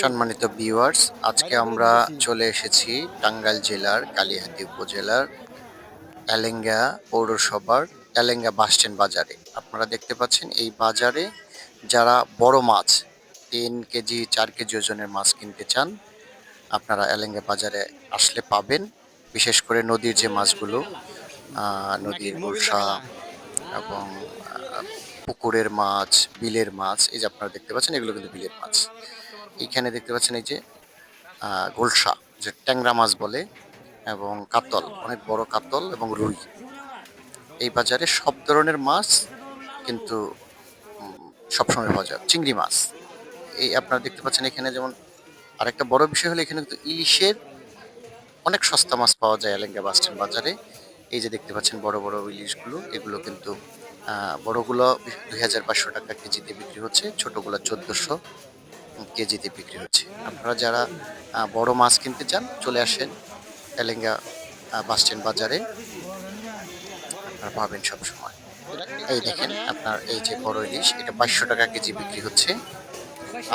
সম্মানিত ভিউয়ার্স আজকে আমরা চলে এসেছি টাঙ্গাইল জেলার কালিহাতি উপজেলার এলেঙ্গা পৌরসভার এলেঙ্গা বাসস্ট্যান্ড বাজারে। আপনারা দেখতে পাচ্ছেন এই বাজারে যারা বড় মাছ, তিন কেজি, চার কেজি ওজনের মাছ কিনতে চান, আপনারা এলেঙ্গা বাজারে আসলে পাবেন। বিশেষ করে নদীর যে মাছগুলো নদীর গুলশা এবং পুকুরের মাছ, বিলের মাছ, এই যে আপনারা দেখতে পাচ্ছেন, এগুলো কিন্তু বিলের মাছ। এইখানে দেখতে পাচ্ছেন এই যে গোলসা, যে ট্যাংরা মাছ বলে, এবং কাতল, অনেক বড় কাতল এবং রুই। এই বাজারে সব ধরনের মাছ কিন্তু সবসময় পাওয়া যায়। চিংড়ি মাছ। এই আপনারা দেখতে পাচ্ছেন এখানে যেমন আরেকটা বড় বিষয় হলো এখানে কিন্তু ইলিশের অনেক সস্তা মাছ পাওয়া যায় এলেঙ্গা বাসস্ট্যান্ড বাজারে। এই যে দেখতে পাচ্ছেন বড় বড় ইলিশগুলো, এগুলো কিন্তু বড়গুলো দুই হাজার পাঁচশো টাকা কেজিতে বিক্রি হচ্ছে, ছোটগুলো চোদ্দোশো কেজিতে বিক্রি হচ্ছে। আপনারা যারা বড় মাছ কিনতে চান, চলে আসেন এলেঙ্গা বাসস্ট্যান্ড বাজারে। আপনারা পাবেন সব সময় এই দেখেন, আপনার এই যে বড় ইলিশ, এটা পাঁচশো টাকা কেজি বিক্রি হচ্ছে।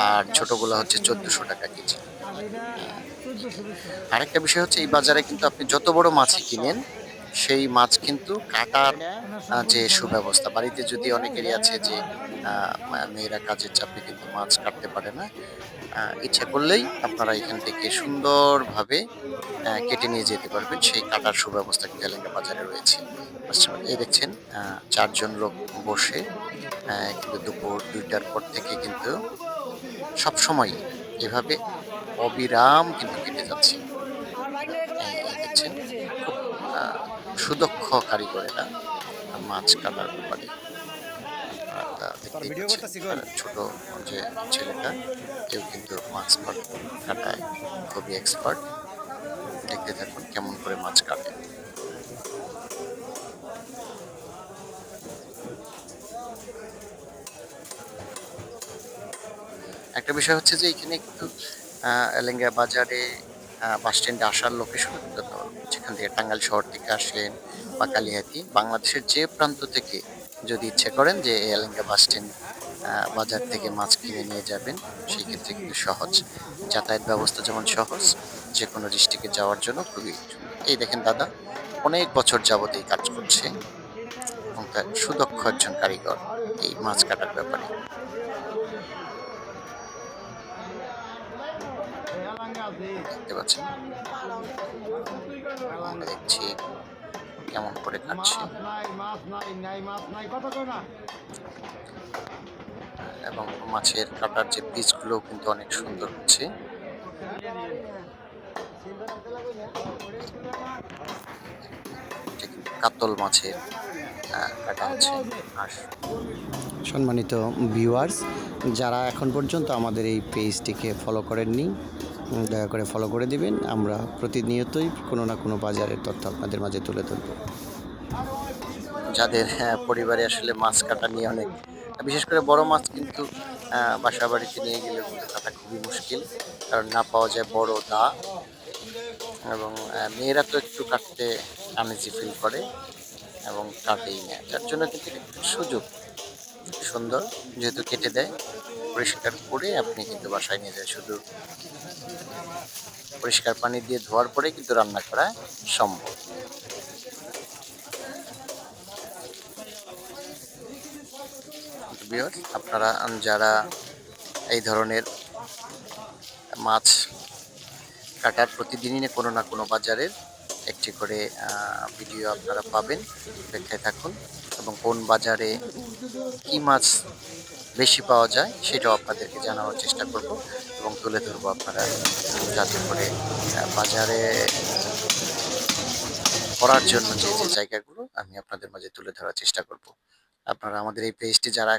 আর ছোটগুলো হচ্ছে চোদ্দশো টাকা কেজি। আরেকটা বিষয় হচ্ছে, এই বাজারে কিন্তু আপনি যত বড় মাছই কিনেন, সেই মাছ কিন্তু কাটার যে সুব্যবস্থা, বাড়িতে যদি অনেকেরই আছে যে মেয়েরা কাজের চাপে কিন্তু মাছ কাটতে পারে না ইচ্ছা করলেই আপনারা এখান থেকে সুন্দরভাবে কেটে নিয়ে যেতে পারবেন। সেই কাটার সুব্যবস্থা কিন্তু এলাকা বাজারে রয়েছে। এই দেখছেন চারজন লোক বসে কিন্তু দুপুর দুইটার পর থেকে কিন্তু সব সময় এভাবে অবিরাম কিন্তু কেটে যাচ্ছে। দেখছেন খুব সুদক্ষ কারিগরেরা মাছ কাটার ব্যাপারে। ছোট যে ছেলেটা কেউ কিন্তু মাছ কাট- কাটায় খুবই এক্সপার্ট দেখতে থাকুন কেমন করে মাছ কাটে। একটা বিষয় হচ্ছে যে এখানে কিন্তু এলেঙ্গা বাজারে বাস স্ট্যান্ডে আসার লোকেশন কিন্তু যেখান থেকে টাঙ্গাইল শহর থেকে আসেন বা কালিহাতি, বাংলাদেশের যে প্রান্ত থেকে যদি ইচ্ছে করেন যে এলেঙ্গা বাস স্ট্যান্ড বাজার থেকে মাছ কিনে নিয়ে যাবেন, সেই ক্ষেত্রে কিন্তু সহজ। যাতায়াত ব্যবস্থা যেমন সহজ, যে কোনো ডিস্ট্রিক্টে যাওয়ার জন্য খুবই এই দেখেন দাদা, অনেক বছর যাবত এই কাজ করছে এবং তার সুদক্ষ একজন কারিগর এই মাছ কাটার ব্যাপারে। দেখতে পাচ্ছেন। দেখছি কেমন করে কাটছে। এবং মাছের কাটার যে পিসগুলো কিন্তু অনেক সুন্দর হচ্ছে। কাতল মাছের কাটা হচ্ছে। সম্মানিত ভিউয়ার্স যারা এখন পর্যন্ত আমাদের এই পেজটিকে ফলো করেননি দয়া করে ফলো করে দিবেন। আমরা প্রতিনিয়তই কোনো না কোনো বাজারের তথ্য আপনাদের মাঝে তুলে ধরব। যাদের হ্যাঁ, পরিবারে আসলে মাছ কাটা নিয়ে অনেক বিশেষ করে বড় মাছ কিন্তু বাসা বাড়িতে নিয়ে গেলে কাটা খুবই মুশকিল। কারণ না পাওয়া যায় বড় দা। এবং মেয়েরা তো একটু কাটতে আনইজি ফিল করে এবং কাটেই না। যার জন্য কিন্তু সুযোগ। সুন্দর, যেহেতু কেটে দেয়, পরিষ্কার করে আপনি কিন্তু বাসায় নিয়ে যায়। শুধু পরিষ্কার পানি দিয়ে ধোয়ার পরে কিন্তু রান্না করা সম্ভব। আপনারা, যারা এই ধরনের মাছ কাটার প্রতিদিনই কোনো না কোনো বাজারের একটি করে ভিডিও আপনারা পাবেন। অপেক্ষায় থাকুন এবং কোন বাজারে কি মাছ বেশি পাওয়া যায় সেটাও আপনাদেরকে জানানোর চেষ্টা করব এবং তুলে ধরবো আপনারা যাতে করে বাজারে করার জন্য যে যে জায়গাগুলো আমি আপনাদের মাঝে তুলে ধরার চেষ্টা করব। আপনারা আমাদের এই পেজটি যারা